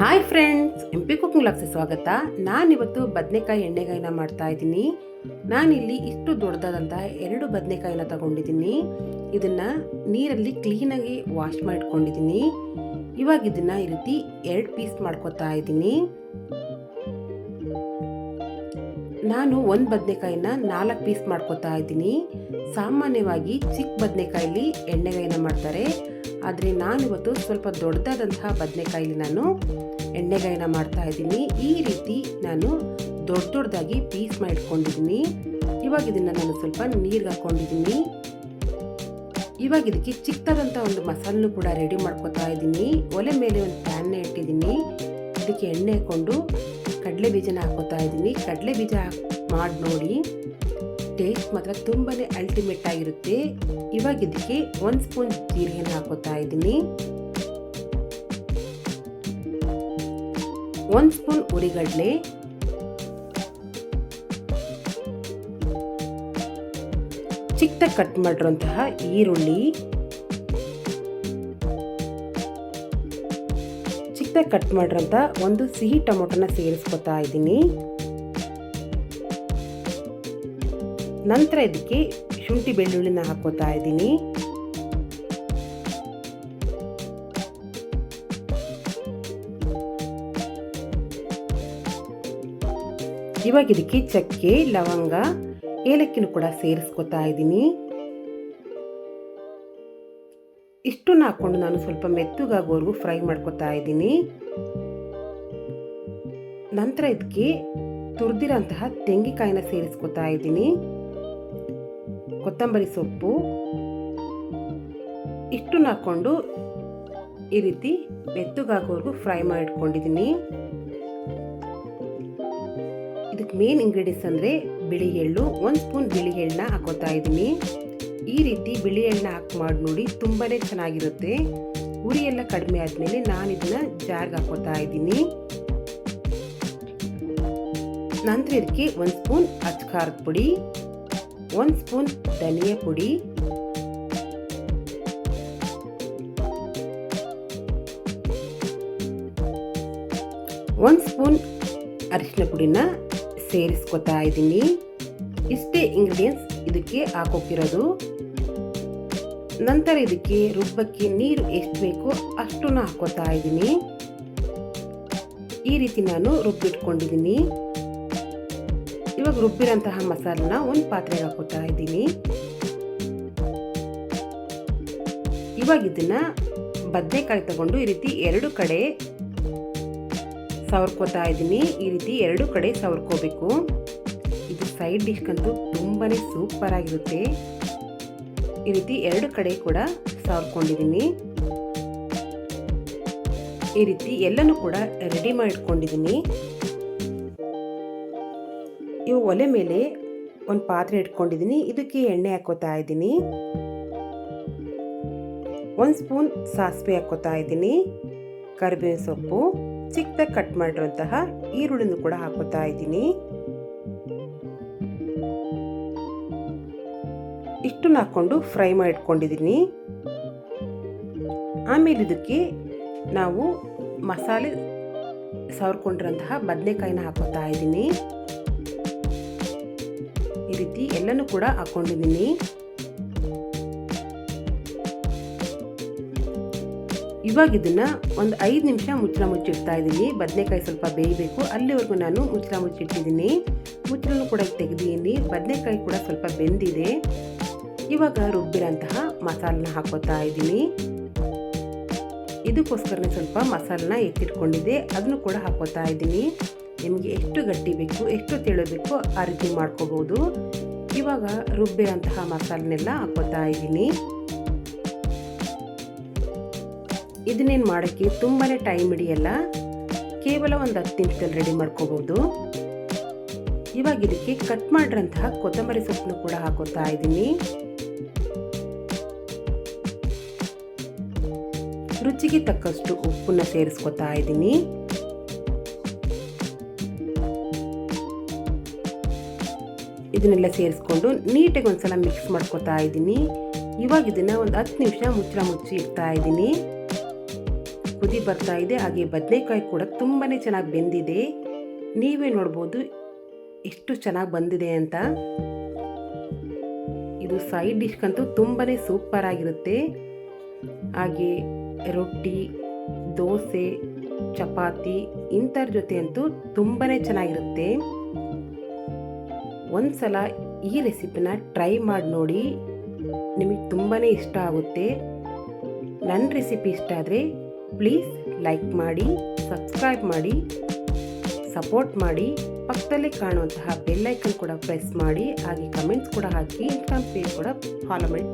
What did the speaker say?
Hi friends M P cooking LOX ಸ್ವಾಗತ. ನಾನಿವತ್ತು ಬದನೆಕಾಯಿ ಎಣ್ಣೆಗಾಯಿನ ಮಾಡ್ತಾ ಇದ್ದೀನಿ. ನಾನಿಲ್ಲಿ ಇಷ್ಟು ದೊಡ್ಡದಾದಂತಹ ಎರಡು ಬದನೆಕಾಯಿನ ತಗೊಂಡಿದ್ದೀನಿ. ಇದನ್ನ ನೀರಲ್ಲಿ ಕ್ಲೀನಾಗಿ ವಾಶ್ ಮಾಡಿಟ್ಕೊಂಡಿದ್ದೀನಿ. ಇವಾಗ ಇದನ್ನ ಈ ರೀತಿ ಎರಡು ಪೀಸ್ ಮಾಡ್ಕೊತಾ ಇದ್ದೀನಿ. ನಾನು ಒಂದು ಬದನೆಕಾಯಿನ ನಾಲ್ಕು ಪೀಸ್ ಮಾಡ್ಕೊತಾ ಇದ್ದೀನಿ. ಸಾಮಾನ್ಯವಾಗಿ ಚಿಕ್ಕ ಬದನೆಕಾಯಲ್ಲಿ ಎಣ್ಣೆಗಾಯಿನ ಮಾಡ್ತಾರೆ. ಆದರೆ ನಾನಿವತ್ತು ಸ್ವಲ್ಪ ದೊಡ್ಡದಾದಂತಹ ಬದನೆಕಾಯಿಲಿ ನಾನು ಎಣ್ಣೆಗಾಯಿನ ಮಾಡ್ತಾ ಇದ್ದೀನಿ. ಈ ರೀತಿ ನಾನು ದೊಡ್ಡ ದೊಡ್ಡದಾಗಿ ಪೀಸ್ ಮಾಡಿಟ್ಕೊಂಡಿದ್ದೀನಿ. ಇವಾಗ ಇದನ್ನು ನಾನು ಸ್ವಲ್ಪ ನೀರಿಗೆ ಹಾಕ್ಕೊಂಡಿದ್ದೀನಿ ಇವಾಗ ಇದಕ್ಕೆ ಚಿಕ್ಕದಾದಂಥ ಒಂದು ಮಸಾಲನ್ನು ಕೂಡ ರೆಡಿ ಮಾಡ್ಕೊತಾ ಇದ್ದೀನಿ. ಒಲೆ ಮೇಲೆ ಒಂದು ಪ್ಯಾನ್ನ ಇಟ್ಟಿದ್ದೀನಿ. ಇದಕ್ಕೆ ಎಣ್ಣೆ ಹಾಕ್ಕೊಂಡು ಕಡಲೆ ಬೀಜನ ಹಾಕೋತಾ ಇದ್ದೀನಿ. ಕಡಲೆ ಬೀಜ ಮಾಡಿ ನೋಡಿ ಟೇಸ್ಟ್ ಮಾತ್ರ ತುಂಬಾ ಅಲ್ಟಿಮೇಟ್ ಆಗಿರುತ್ತೆ. ಇವಾಗ ಇದಕ್ಕೆ ಒಂದು ಸ್ಪೂನ್ ಜೀರಿಗೆನ ಹಾಕೋತಾ ಇದ್ದೀನಿ. ಒಂದು ಸ್ಪೂನ್ ಉರಿಗಡಲೆ. ಚಿಕ್ಕದಾಗಿ ಕಟ್ ಮಾಡಿರುವಂತಹ ಈರುಳ್ಳಿ. ಚಿಕ್ಕದಾಗಿ ಕಟ್ ಮಾಡಿರೋಂಥ ಒಂದು ಸಿಹಿ ಟೊಮೊಟೊನ ಸೇರಿಸ್ಕೊತಾ ಇದ್ದೀನಿ. ನಂತರ ಇದಕ್ಕೆ ಶುಂಠಿ ಬೆಳ್ಳುಳ್ಳಿನ ಹಾಕೋತಾ ಇದ್ದೀನಿ. ಇವಾಗ ಇದಕ್ಕೆ ಚಕ್ಕೆ, ಲವಂಗ, ಏಲಕ್ಕಿನೂ ಕೂಡ ಸೇರಿಸ್ಕೊತಾ ಇದ್ದೀನಿ. ಇಷ್ಟನ್ನ ಹಾಕೊಂಡು ನಾನು ಸ್ವಲ್ಪ ಮೆತ್ತಗಾಗೋವರೆಗೂ ಫ್ರೈ ಮಾಡ್ಕೊತಾ ಇದ್ದೀನಿ. ನಂತರ ಇದಕ್ಕೆ ತುರಿದಿರೋಂತಹ ತೆಂಗಿನಕಾಯಿನ ಸೇರಿಸ್ಕೊತಾ ಇದ್ದೀನಿ. ಕೊತ್ತಂಬರಿ ಸೊಪ್ಪು ಇಷ್ಟನ್ನ ಹಾಕ್ಕೊಂಡು ಈ ರೀತಿ ಬೆತ್ತಗಾಗೋವರೆಗೂ ಫ್ರೈ ಮಾಡಿಟ್ಕೊಂಡಿದ್ದೀನಿ. ಇದಕ್ಕೆ ಮೇನ್ ಇಂಗ್ರೀಡಿಯೆಂಟ್ಸ್ ಅಂದರೆ ಬಿಳಿ ಎಳ್ಳು ಒಂದು ಸ್ಪೂನ್ ಬಿಳಿ ಎಳ್ಳನ್ನ ಹಾಕೋತಾ ಇದ್ದೀನಿ. ಈ ರೀತಿ ಬಿಳಿ ಎಳ್ಳನ್ನ ಹಾಕಿ ಮಾಡಿ ನೋಡಿ ತುಂಬಾ ಚೆನ್ನಾಗಿರುತ್ತೆ. ಉರಿ ಎಲ್ಲ ಕಡಿಮೆ ಆದಮೇಲೆ ನಾನು ಇದನ್ನ ಜಾರ್ಗೆ ಹಾಕೋತಾ ಇದ್ದೀನಿ. ನಂತರ ಇದಕ್ಕೆ ಒಂದು ಸ್ಪೂನ್ ಅಚ್ಕಾರದ ಪುಡಿ ಒಂದು ಸ್ಪೂನ್ ಧನಿಯ ಪುಡಿ. ಒಂದು ಸ್ಪೂನ್ ಅರಿಶಿನ ಪುಡಿನ ಸೇರಿಸ್ಕೊತಾ ಇದ್ದೀನಿ. ಇಷ್ಟೇ ಇಂಗ್ರೀಡಿಯೆಂಟ್ಸ್ ಇದಕ್ಕೆ ಹಾಕೋಕ್ಕಿರೋದು. ನಂತರ ಇದಕ್ಕೆ ರುಬ್ಬಕ್ಕೆ ನೀರು ಎಷ್ಟು ಬೇಕೋ ಅಷ್ಟನ್ನು ಹಾಕೋತಾ ಇದ್ದೀನಿ. ಈ ರೀತಿ ನಾನು ರುಬ್ಬಿಟ್ಕೊಂಡಿದ್ದೀನಿ. ಇವಾಗ ರುಬ್ಬಿರೋಂತಹ ಮಸಾಲನ ಒಂದು ಪಾತ್ರೆಗೆ ಹಾಕೋತಾ ಇದ್ದೀನಿ. ಇವಾಗ ಇದನ್ನ ಬದನೆಕಾಯಿ ತಗೊಂಡು ಈ ರೀತಿ ಎರಡು ಕಡೆ ಸವರ್ಕೋತಾ ಇದ್ದೀನಿ. ಈ ರೀತಿ ಎರಡು ಕಡೆ ಸವರ್ಕೋಬೇಕು. ಇದು ಸೈಡ್ ಡಿಶ್ಗಂತೂ ತುಂಬಾ ಸೂಪರ್ ಆಗಿರುತ್ತೆ. ಈ ರೀತಿ ಎರಡು ಕಡೆ ಕೂಡ ಸವರ್ಕೊಂಡಿದ್ದೀನಿ. ಈ ರೀತಿ ಎಲ್ಲನೂ ಕೂಡ ರೆಡಿ ಮಾಡಿಟ್ಕೊಂಡಿದ್ದೀನಿ. ಇವು ಒಲೆ ಮೇಲೆ ಒಂದು ಪಾತ್ರೆ ಇಟ್ಕೊಂಡಿದ್ದೀನಿ ಇದಕ್ಕೆ ಎಣ್ಣೆ ಹಾಕೋತಾ ಇದ್ದೀನಿ. ಒಂದು ಸ್ಪೂನ್ ಸಾಸಿವೆ ಹಾಕೋತಾ ಇದ್ದೀನಿ. ಕರಿಬೇವಿನ ಸೊಪ್ಪು, ಚಿಕ್ಕದಾಗಿ ಕಟ್ ಮಾಡಿರುವಂತಹ ಈರುಳ್ಳಿನೂ ಕೂಡ ಹಾಕೋತಾ ಇದ್ದೀನಿ. ಇಷ್ಟನ್ನು ಹಾಕ್ಕೊಂಡು ಫ್ರೈ ಮಾಡಿಟ್ಕೊಂಡಿದ್ದೀನಿ ಆಮೇಲೆ ಇದಕ್ಕೆ ನಾವು ಮಸಾಲೆ ಸವರ್ಕೊಂಡಿರೋಂತಹ ಬದನೆಕಾಯಿನ ಹಾಕೋತಾ ಇದ್ದೀನಿ. ರೀತಿ ಎಲ್ಲನೂ ಕೂಡ ಹಾಕೊಂಡಿದ್ದೀನಿ. ಇವಾಗ ಇದನ್ನ ಒಂದು ಐದು ನಿಮಿಷ ಮುಚ್ಚಳ ಮುಚ್ಚಿಡ್ತಾ ಇದ್ದೀನಿ. ಬದನೆಕಾಯಿ ಸ್ವಲ್ಪ ಬೇಯಬೇಕು. ಅಲ್ಲಿವರೆಗೂ ನಾನು ಮುಚ್ಚಳ ಮುಚ್ಚಿಟ್ಟಿದ್ದೀನಿ. ಮುಚ್ಚಳನು ಕೂಡ ತೆಗೆದಿದ್ದೀನಿ. ಬದನೆಕಾಯಿ ಕೂಡ ಸ್ವಲ್ಪ ಬೆಂದಿದೆ. ಇವಾಗ ರುಬ್ಬಿರೋಂತಹ ಮಸಾಲನ ಹಾಕೋತಾ ಇದ್ದೀನಿ. ಇದಕ್ಕೋಸ್ಕರನೇ ಸ್ವಲ್ಪ ಮಸಾಲನ ಎತ್ತಿಟ್ಕೊಂಡಿದ್ದೆ. ಅದನ್ನು ಕೂಡ ಹಾಕೋತಾ ಇದ್ದೀನಿ. ನಿಮಗೆ ಎಷ್ಟು ಗಟ್ಟಿ ಬೇಕು, ಎಷ್ಟು ತಿಳಿಬೇಕು ಆ ರೀತಿ ಮಾಡ್ಕೋಬೋದು. ಇವಾಗ ರುಬ್ಬಿರೋಂತಹ ಮಸಾಲನ್ನೆಲ್ಲ ಹಾಕೋತಾ ಇದ್ದೀನಿ. ಇದನ್ನೇನು ಮಾಡೋಕ್ಕೆ ತುಂಬಾ ಟೈಮ್ ಹಿಡಿಯಲ್ಲ. ಕೇವಲ ಒಂದು ಹತ್ತು ನಿಮಿಷದಲ್ಲಿ ರೆಡಿ ಮಾಡ್ಕೋಬೋದು. ಇವಾಗ ಇದಕ್ಕೆ ಕಟ್ ಮಾಡಿರೋಂತಹ ಕೊತ್ತಂಬರಿ ಸೊಪ್ಪನ್ನು ಕೂಡ ಹಾಕೋತಾ ಇದ್ದೀನಿ. ರುಚಿಗೆ ತಕ್ಕಷ್ಟು ಉಪ್ಪನ್ನು ಸೇರಿಸ್ಕೊತಾ ಇದ್ದೀನಿ. ಇದನ್ನೆಲ್ಲ ಸೇರಿಸ್ಕೊಂಡು ನೀಟಾಗಿ ಒಂದ್ಸಲ ಮಿಕ್ಸ್ ಮಾಡ್ಕೊತಾ ಇದ್ದೀನಿ. ಇವಾಗ ಇದನ್ನು ಒಂದು ಹತ್ತು ನಿಮಿಷ ಮುಚ್ಚಳ ಮುಚ್ಚಿ ಇಡ್ತಾ ಇದ್ದೀನಿ. ಕುದಿ ಬರ್ತಾ ಇದೆ, ಹಾಗೆ ಬದನೆಕಾಯಿ ಕೂಡ ತುಂಬಾ ಚೆನ್ನಾಗಿ ಬೆಂದಿದೆ. ನೀವೇ ನೋಡ್ಬೋದು ಎಷ್ಟು ಚೆನ್ನಾಗಿ ಬಂದಿದೆ ಅಂತ. ಇದು ಸೈಡ್ ಡಿಶ್ಗಂತೂ ತುಂಬಾ ಸೂಪರ್ ಆಗಿರುತ್ತೆ. ಹಾಗೆ ರೊಟ್ಟಿ, ದೋಸೆ, ಚಪಾತಿ ಇಂಥರ ಜೊತೆ ಅಂತೂ ತುಂಬಾ ಚೆನ್ನಾಗಿರುತ್ತೆ. ಒಂದ್ಸಲ ಈ ರೆಸಿಪಿನ ಟ್ರೈ ಮಾಡಿ ನೋಡಿ. ನಿಮಗೆ ತುಂಬಾ ಇಷ್ಟ ಆಗುತ್ತೆ. ನನ್ನ ರೆಸಿಪಿ ಇಷ್ಟ ಆದರೆ ಪ್ಲೀಸ್ ಲೈಕ್ ಮಾಡಿ, ಸಬ್ಸ್ಕ್ರೈಬ್ ಮಾಡಿ, ಸಪೋರ್ಟ್ ಮಾಡಿ. ಪಕ್ಕದಲ್ಲೇ ಕಾಣುವಂತಹ ಬೆಲ್ಲೈಕನ್ ಕೂಡ ಪ್ರೆಸ್ ಮಾಡಿ. ಹಾಗೆ ಕಮೆಂಟ್ಸ್ ಕೂಡ ಹಾಕಿ, ಇನ್ಸ್ಟಾಗ್ರಾಮ್ ಪೇಜ್ ಕೂಡ ಫಾಲೋ ಮಾಡಿ.